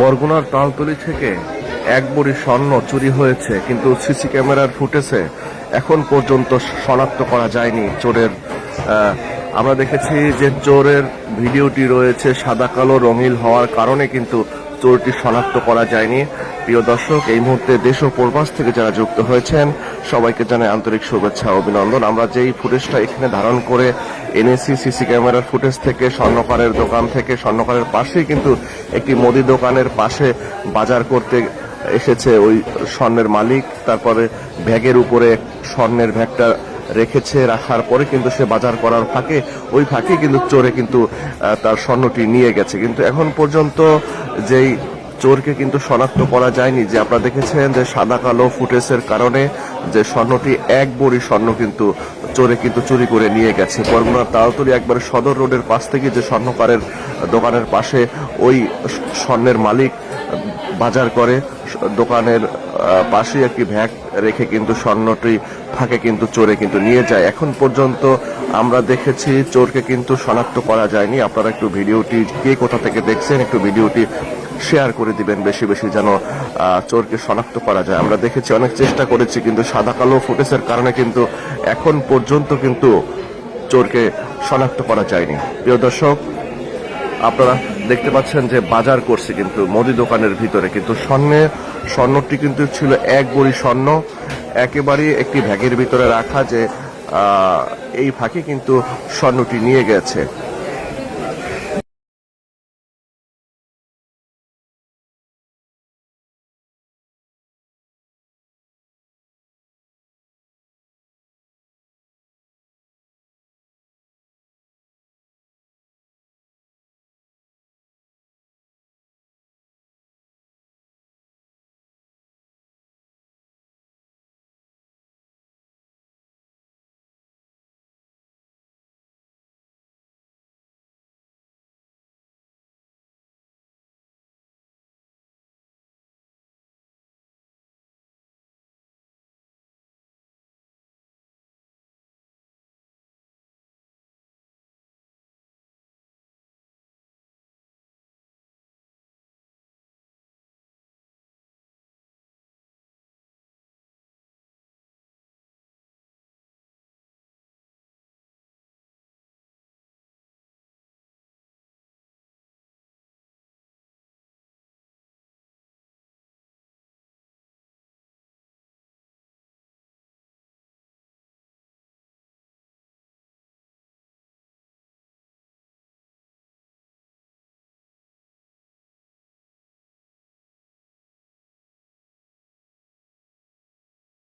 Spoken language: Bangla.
বরগুনার তালতলি থেকে এক বড়ি স্বর্ণ চুরি হয়েছে, কিন্তু সিসি ক্যামেরার ফুটেজে এখন পর্যন্ত শনাক্ত করা যায়নি চোরের আমরা দেখেছি যে চোরের ভিডিওটি রয়েছে সাদা, কালো রঙিল হওয়ার কারণে কিন্তু চোরটি শনাক্ত করা যায়নি। প্রিয় দর্শক, এই মুহূর্তে দেশ ও প্রবাস থেকে যারা যুক্ত হয়েছেন সবাইকে জানাই আন্তরিক শুভেচ্ছা অভিনন্দন। আমরা যেই ফুটেজটা এখানে ধারণ করে এনেছি, সিসি ক্যামেরার ফুটেজ থেকে, স্বর্ণকারের দোকান থেকে, স্বর্ণকারের পাশেই কিন্তু একটি মুদি দোকানের পাশে বাজার করতে এসেছে ওই স্বর্ণের মালিক। তারপরে ব্যাগের উপরে স্বর্ণের ব্যাগটা রেখেছে, রাখার পরে কিন্তু সে বাজার করার ফাঁকে, ওই ফাঁকে কিন্তু চোরে কিন্তু তার স্বর্ণটি নিয়ে গেছে। কিন্তু এখন পর্যন্ত যেই চোরকে কিন্তু শনাক্ত করা যায়নি। যে আপনারা দেখেছেন যে সাদা কালো ফুটেজের কারণে যে স্বর্ণটি, এক বড়ি স্বর্ণ কিন্তু চোরে কিন্তু চুরি করে নিয়ে গেছে। বরগুনার তাড়াতাড়ি একবার সদর রোডের পাশ থেকে যে স্বর্ণকারের দোকানের পাশে ওই স্বর্ণের মালিক বাজার করে, দোকানের পাশেই একটি ভ্যাগ রেখে কিন্তু স্বর্ণটি ফাঁকে কিন্তু চোরে কিন্তু নিয়ে যায়। এখন পর্যন্ত আমরা দেখেছি চোরকে কিন্তু শনাক্ত করা যায়নি। আপনারা একটু ভিডিওটি কে কোথা থেকে দেখছেন, একটু ভিডিওটি শেয়ার করে দিবেন বেশি বেশি যেন চোরকে শনাক্ত করা যায়। আমরা দেখেছি অনেক চেষ্টা করেছি, কিন্তু সাদা কালো ফুটেজের কারণে কিন্তু এখন পর্যন্ত কিন্তু চোরকে শনাক্ত করা যায়নি। প্রিয় দর্শক, আপনারা দেখতে পাচ্ছেন যে বাজার করছে কিন্তু মুদি দোকানের ভিতরে, কিন্তু স্বর্ণের স্বর্ণটি কিন্তু ছিল এক বড়ি স্বর্ণ একেবারে একটি ব্যাগের ভিতরে রাখা যে এই ফাঁকে কিন্তু স্বর্ণটি নিয়ে গেছে।